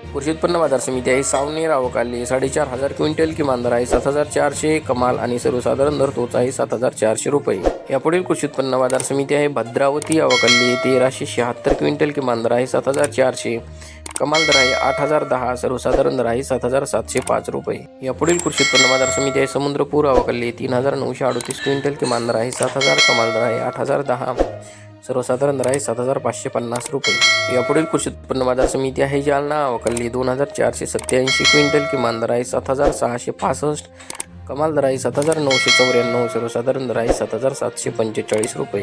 कृषी उत्पन्न बाजार समिती आहे. सावनेर अवकाली साडेचार हजार क्विंटल किमान दर आहे. सात हजार चारशे कमाल आणि सर्वसाधारण दर तोच आहे. सात हजार चारशे रुपये. यापुढील कृषी उत्पन्न बाजार समिती आहे. भद्रावती अवकाली तेराशे शहात्तर क्विंटल किमान दर आहे. सात हजार चारशे कमाल दर आहे. आठ हजार दहा सर्वसाधारण दर आहे. सात हजार सातशे पाच रुपये. यापुढील कृषी उत्पन्न बाजार समिती आहे. समुद्रपूर अवकाली तीन हजार नऊशे अडतीस क्विंटल किमान दर आहे. सात हजार कमाल दर आहे. आठ हजार दहा सर्वसाधारण दर आहे सात हजार पाचशे पन्नास रुपये. यापुढील कृषी उत्पन्न बाजार समिती आहे जालना अवकल्ली दोन हजार चारशे सत्याऐंशी क्विंटल किमान दर आहे सात हजार सहाशे पासष्ट. कमाल दर आहे सात हजार नऊशे चौऱ्याण्णव. सर्वसाधारण दर आहे सात हजार सातशे पंचेचाळीस रुपये.